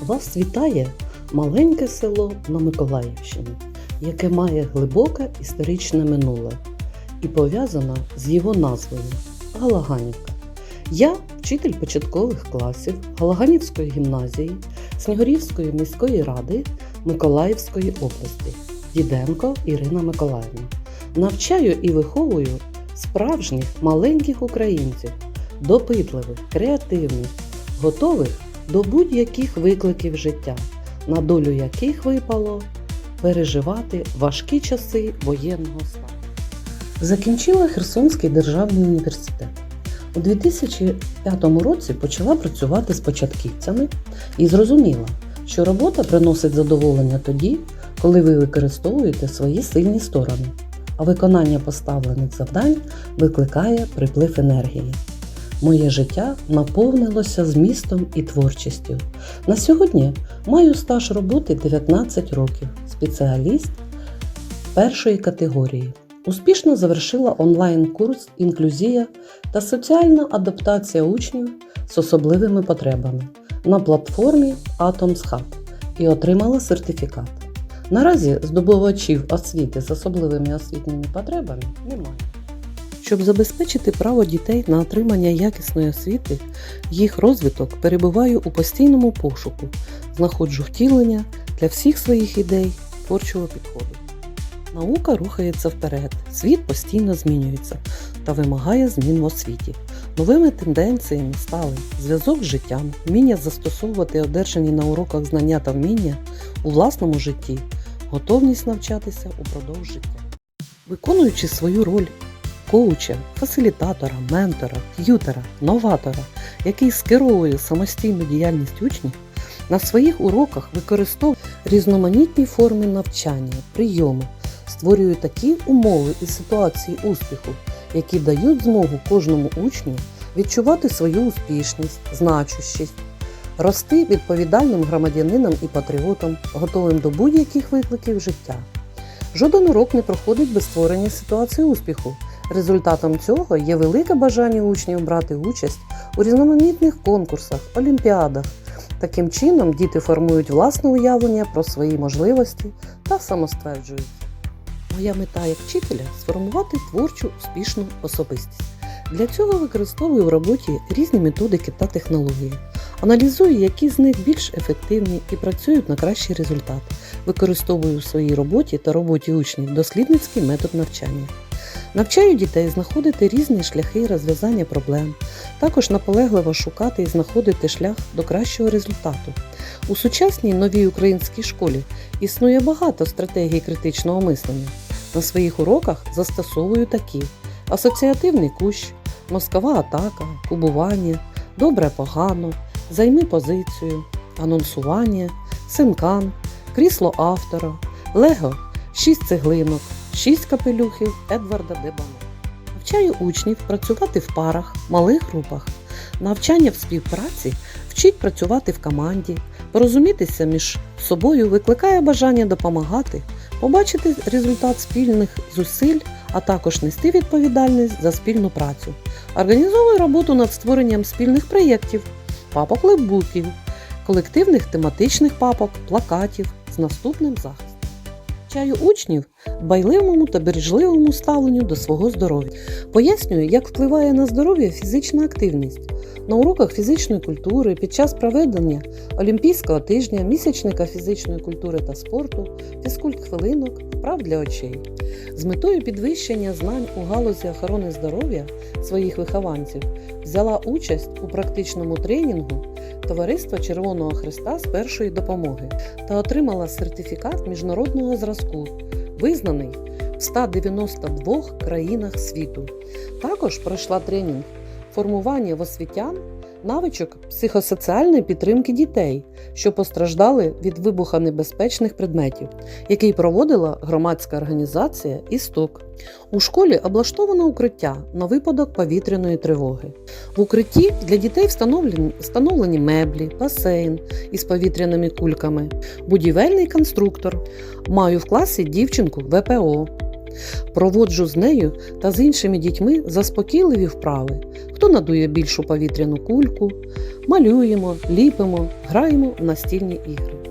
Вас вітає маленьке село на Миколаївщині, яке має глибоке історичне минуле і пов'язано з його назвою Галаганівка. Я вчитель початкових класів Галаганівської гімназії Снігурівської міської ради Миколаївської області Діденко Ірина Миколаївна. Навчаю і виховую справжніх маленьких українців, допитливих, креативних, готових до будь-яких викликів життя, на долю яких випало переживати важкі часи воєнного стану. Закінчила Херсонський державний університет. У 2005 році почала працювати з початківцями і зрозуміла, що робота приносить задоволення тоді, коли ви використовуєте свої сильні сторони, а виконання поставлених завдань викликає приплив енергії. Моє життя наповнилося змістом і творчістю. На сьогодні маю стаж роботи 19 років, спеціаліст першої категорії. Успішно завершила онлайн-курс Інклюзія та соціальна адаптація учнів з особливими потребами на платформі Atoms Hub і отримала сертифікат. Наразі здобувачів освіти з особливими освітніми потребами немає. Щоб забезпечити право дітей на отримання якісної освіти, їх розвиток перебуваю у постійному пошуку, знаходжу втілення для всіх своїх ідей творчого підходу. Наука рухається вперед, світ постійно змінюється та вимагає змін в освіті. Новими тенденціями стали зв'язок з життям, вміння застосовувати одержані на уроках знання та вміння у власному житті, готовність навчатися упродовж життя. Виконуючи свою роль коуча, фасилітатора, ментора, т'ютера, новатора, який скеровує самостійну діяльність учнів, на своїх уроках використовує різноманітні форми навчання, прийоми, створює такі умови і ситуації успіху, які дають змогу кожному учню відчувати свою успішність, значущість, рости відповідальним громадянином і патріотом, готовим до будь-яких викликів життя. Жоден урок не проходить без створення ситуації успіху. Результатом цього є велике бажання учнів брати участь у різноманітних конкурсах, олімпіадах. Таким чином діти формують власне уявлення про свої можливості та самостверджуються. Моя мета як вчителя сформувати творчу успішну особистість. Для цього використовую в роботі різні методики та технології. Аналізую, які з них більш ефективні і працюють на кращий результат. Використовую в своїй роботі та роботі учнів дослідницький метод навчання. Навчаю дітей знаходити різні шляхи розв'язання проблем, також наполегливо шукати і знаходити шлях до кращого результату. У сучасній новій українській школі існує багато стратегій критичного мислення. На своїх уроках застосовую такі: асоціативний кущ, мозкова атака, кубування, добре погано, займи позицію, анонсування, синкан, крісло автора, лего, шість цеглинок, шість капелюхів Едварда Дебана. Навчаю учнів працювати в парах, малих групах. Навчання в співпраці вчить працювати в команді, порозумітися між собою викликає бажання допомагати, побачити результат спільних зусиль, а також нести відповідальність за спільну працю. Організовую роботу над створенням спільних проєктів, папок лепбуків, колективних тематичних папок, плакатів з наступним захистом. Вчаю учнів дбайливому та бережливому ставленню до свого здоров'я. Пояснюю, як впливає на здоров'я фізична активність. На уроках фізичної культури під час проведення Олімпійського тижня, місячника фізичної культури та спорту, фізкульт хвилинок, вправ для очей. З метою підвищення знань у галузі охорони здоров'я своїх вихованців взяла участь у практичному тренінгу Товариства Червоного Христа з першої допомоги та отримала сертифікат міжнародного зразку, визнаний в 192 країнах світу. Також пройшла тренінг формування в освітян навичок психосоціальної підтримки дітей, що постраждали від вибухонебезпечних предметів, який проводила громадська організація «Істок». У школі облаштовано укриття на випадок повітряної тривоги. В укритті для дітей встановлені, встановлені меблі, басейн із повітряними кульками, будівельний конструктор. Маю в класі дівчинку ВПО. Проводжу з нею та з іншими дітьми заспокійливі вправи. Хто надує більшу повітряну кульку, малюємо, ліпимо, граємо в настільні ігри.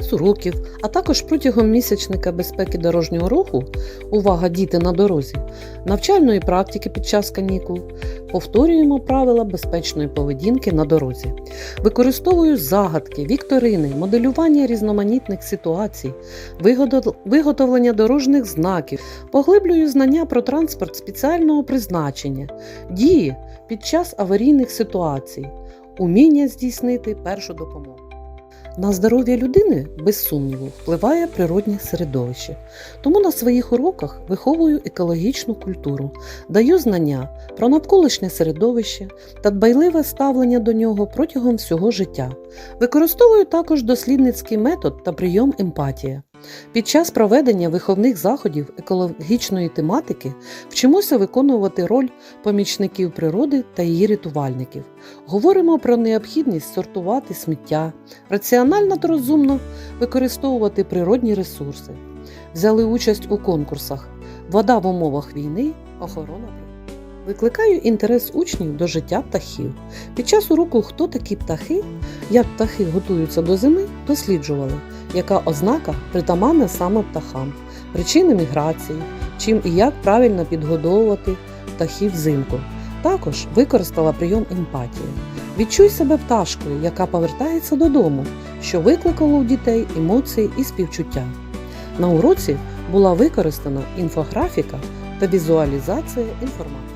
З уроків, а також протягом місячника безпеки дорожнього руху, увага діти на дорозі, навчальної практики під час канікул, повторюємо правила безпечної поведінки на дорозі. Використовую загадки, вікторини, моделювання різноманітних ситуацій, виготовлення дорожніх знаків, поглиблюю знання про транспорт спеціального призначення, дії під час аварійних ситуацій, уміння здійснити першу допомогу. На здоров'я людини, без сумніву, впливає природнє середовище. Тому на своїх уроках виховую екологічну культуру, даю знання про навколишнє середовище та дбайливе ставлення до нього протягом всього життя. Використовую також дослідницький метод та прийом емпатія. Під час проведення виховних заходів екологічної тематики вчимося виконувати роль помічників природи та її рятувальників. Говоримо про необхідність сортувати сміття, раціонально та розумно використовувати природні ресурси. Взяли участь у конкурсах Вода в умовах війни, охорона. Викликаю інтерес учнів до життя птахів. Під час уроку Хто такі птахи, як птахи готуються до зими, досліджували, яка ознака притаманна саме птахам, причини міграції, чим і як правильно підгодовувати птахів взимку. Також використала прийом емпатії. Відчуй себе пташкою, яка повертається додому, що викликало у дітей емоції і співчуття. На уроці була використана інфографіка та візуалізація інформації.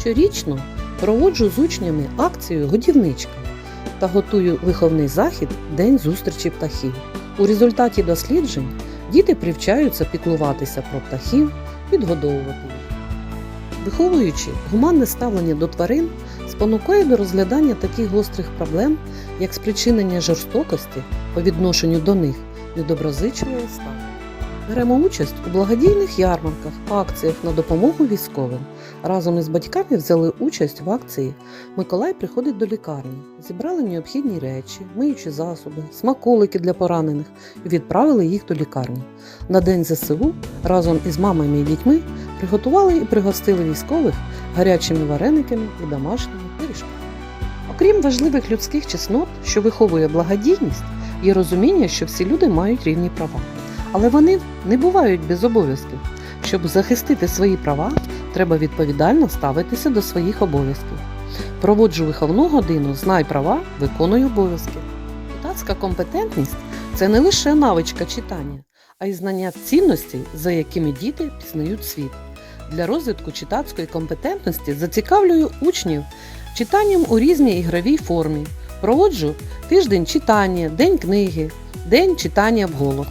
Щорічно проводжу з учнями акцію Годівничка та готую виховний захід День зустрічі птахів. У результаті досліджень діти привчаються піклуватися про птахів, підгодовувати їх. Виховуючи гуманне ставлення до тварин, спонукає до розглядання таких гострих проблем, як спричинення жорстокості по відношенню до них недоброзичливого ставлення. Беремо участь у благодійних ярмарках, акціях на допомогу військовим. Разом із батьками взяли участь в акції Миколай приходить до лікарні. Зібрали необхідні речі, миючі засоби, смаколики для поранених і відправили їх до лікарні. На день ЗСУ разом із мамами і дітьми приготували і пригостили військових гарячими варениками і домашніми пиріжками. Окрім важливих людських чеснот, що виховує благодійність, є розуміння, що всі люди мають рівні права. Але вони не бувають без обов'язків. Щоб захистити свої права, треба відповідально ставитися до своїх обов'язків. Проводжу виховну годину, знай права, виконуй обов'язки. Читацька компетентність це не лише навичка читання, а й знання цінностей, за якими діти пізнають світ. Для розвитку читацької компетентності зацікавлюю учнів читанням у різній ігровій формі. Проводжу тиждень читання, день книги, день читання вголос.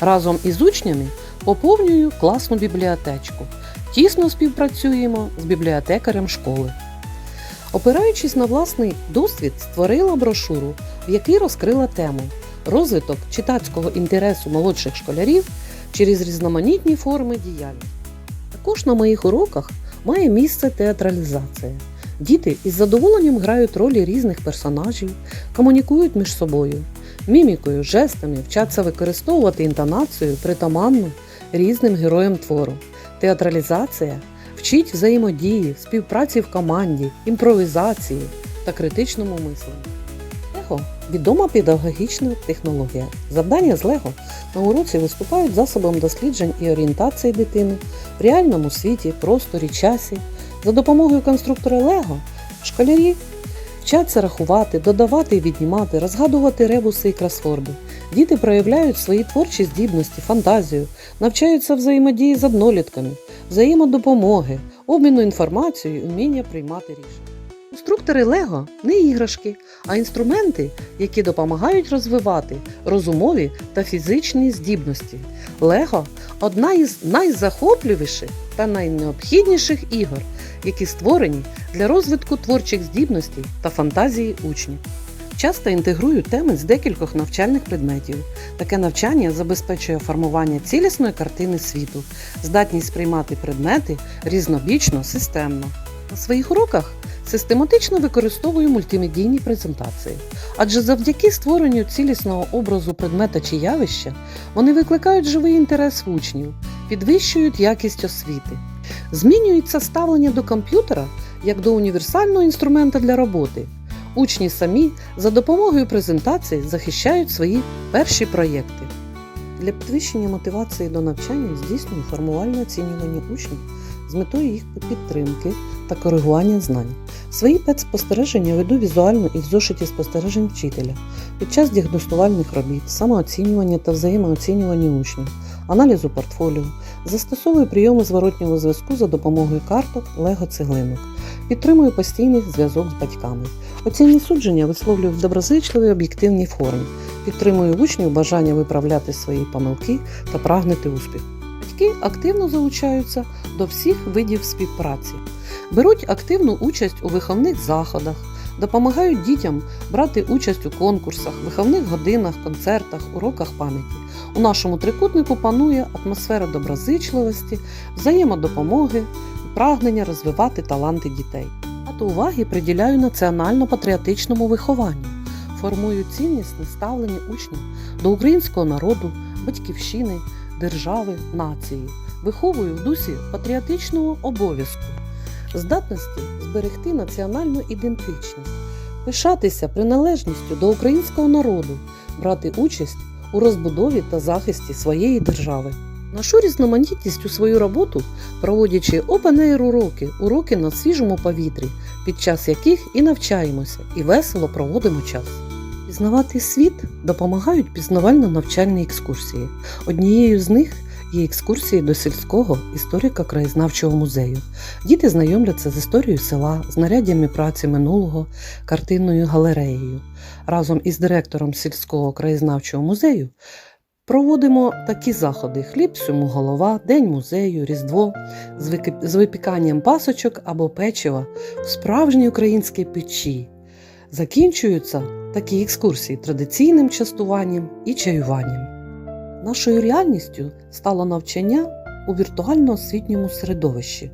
Разом із учнями поповнюю класну бібліотечку. Тісно співпрацюємо з бібліотекарем школи. Опираючись на власний досвід, створила брошуру, в якій розкрила тему розвиток читацького інтересу молодших школярів через різноманітні форми діяльності. Також на моїх уроках має місце театралізація. Діти із задоволенням грають ролі різних персонажів, комунікують між собою, мімікою, жестами вчаться використовувати інтонацію притаманну різним героям твору. Театралізація вчить взаємодії, співпраці в команді, імпровізації та критичному мисленню. Лего відома педагогічна технологія. Завдання з Лего на уроці виступають засобом досліджень і орієнтації дитини в реальному світі, просторі, часі. За допомогою конструктора Лего школярі вчаться рахувати, додавати і віднімати, розгадувати ребуси і кросворди. Діти проявляють свої творчі здібності, фантазію, навчаються взаємодії з однолітками, взаємодопомоги, обміну інформацією, вміння приймати рішення. Конструктори Лего не іграшки, а інструменти, які допомагають розвивати розумові та фізичні здібності. Лего одна із найзахопливіших та найнеобхідніших ігор, які створені для розвитку творчих здібностей та фантазії учнів. Часто інтегрую теми з декількох навчальних предметів. Таке навчання забезпечує формування цілісної картини світу, здатність сприймати предмети різнобічно, системно. На своїх уроках Систематично використовую мультимедійні презентації, адже завдяки створенню цілісного образу предмета чи явища вони викликають живий інтерес учнів, підвищують якість освіти. Змінюється ставлення до комп'ютера як до універсального інструмента для роботи. Учні самі за допомогою презентацій захищають свої перші проєкти. Для підвищення мотивації до навчання здійснюю формувальне оцінювання учнів з метою їх підтримки та коригування знань. Свої спостереження веду візуально і в зошиті спостережень вчителя під час діагностувальних робіт, самооцінювання та взаємооцінювання учнів, аналізу портфоліо, застосовую прийоми зворотнього зв'язку за допомогою карток, лего-цеглинок, підтримую постійний зв'язок з батьками. Оцінні судження висловлюю в доброзичливій об'єктивній формі, підтримую учнів бажання виправляти свої помилки та прагнути успіху. Батьки активно залучаються до всіх видів співпраці, беруть активну участь у виховних заходах, допомагають дітям брати участь у конкурсах, виховних годинах, концертах, уроках пам'яті. У нашому трикутнику панує атмосфера доброзичливості, взаємодопомоги, прагнення розвивати таланти дітей. Багато уваги приділяю національно-патріотичному вихованню, формую ціннісне ставлення учнів до українського народу, батьківщини, держави, нації, виховую в дусі патріотичного обов'язку, здатності зберегти національну ідентичність, пишатися приналежністю до українського народу, брати участь у розбудові та захисті своєї держави. Нашу різноманітність у свою роботу, проводячи open-air уроки, уроки на свіжому повітрі, під час яких і навчаємося, і весело проводимо час. Пізнавати світ допомагають пізнавально-навчальні екскурсії. Однією з них є екскурсії до сільського історико-краєзнавчого музею. Діти знайомляться з історією села, знаряддями праці минулого, картинною галереєю. Разом із директором сільського краєзнавчого музею проводимо такі заходи: хліб сьому голова, день музею, різдво з випіканням пасочок або печива в справжній українській печі. Закінчуються такі екскурсії традиційним частуванням і чаюванням. Нашою реальністю стало навчання у віртуально-освітньому середовищі.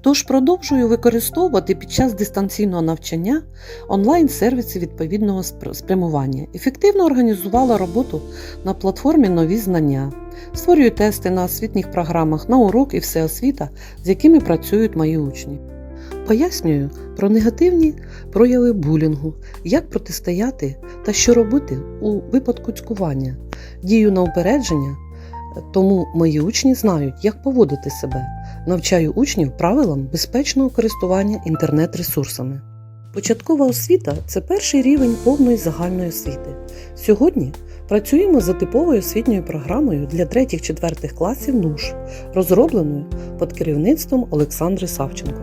Тож продовжую використовувати під час дистанційного навчання онлайн-сервіси відповідного спрямування. Ефективно організувала роботу на платформі Нові знання. Створюю тести на освітніх програмах на урок і всеосвіта, з якими працюють мої учні. Пояснюю про негативні прояви булінгу, як протистояти та що робити у випадку цькування. Дію на упередження, тому мої учні знають, як поводити себе. Навчаю учнів правилам безпечного користування інтернет-ресурсами. Початкова освіта це перший рівень повної загальної освіти. Сьогодні працюємо за типовою освітньою програмою для 3-4 класів НУШ, розробленою під керівництвом Олександри Савченко.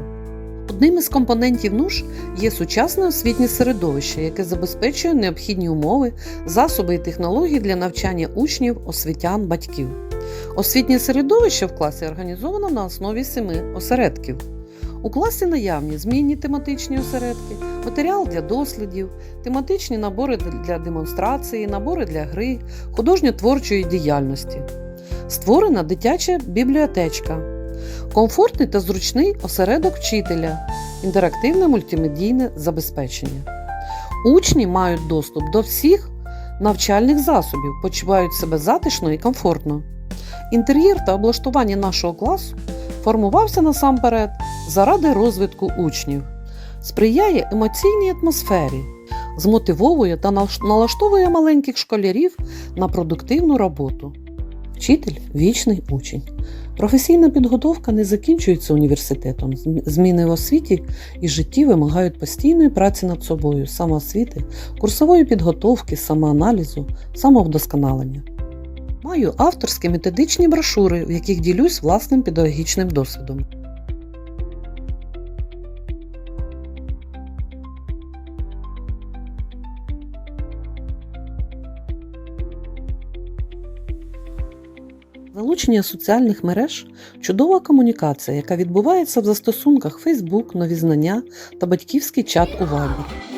Одним із компонентів НУШ є сучасне освітнє середовище, яке забезпечує необхідні умови, засоби і технології для навчання учнів, освітян, батьків. Освітнє середовище в класі організовано на основі семи осередків. У класі наявні змінні тематичні осередки, матеріал для дослідів, тематичні набори для демонстрації, набори для гри, художньо-творчої діяльності. Створена дитяча бібліотечка, комфортний та зручний осередок вчителя, інтерактивне мультимедійне забезпечення. Учні мають доступ до всіх навчальних засобів, почувають себе затишно і комфортно. Інтер'єр та облаштування нашого класу формувався насамперед заради розвитку учнів, сприяє емоційній атмосфері, змотивовує та налаштовує маленьких школярів на продуктивну роботу. Вчитель вічний учень. Професійна підготовка не закінчується університетом. Зміни в освіті і житті вимагають постійної праці над собою, самоосвіти, курсової підготовки, самоаналізу, самовдосконалення. Маю авторські методичні брошури, в яких ділюсь власним педагогічним досвідом. Залучення соціальних мереж чудова комунікація, яка відбувається в застосунках Facebook, нові знання та батьківський чат у Viber.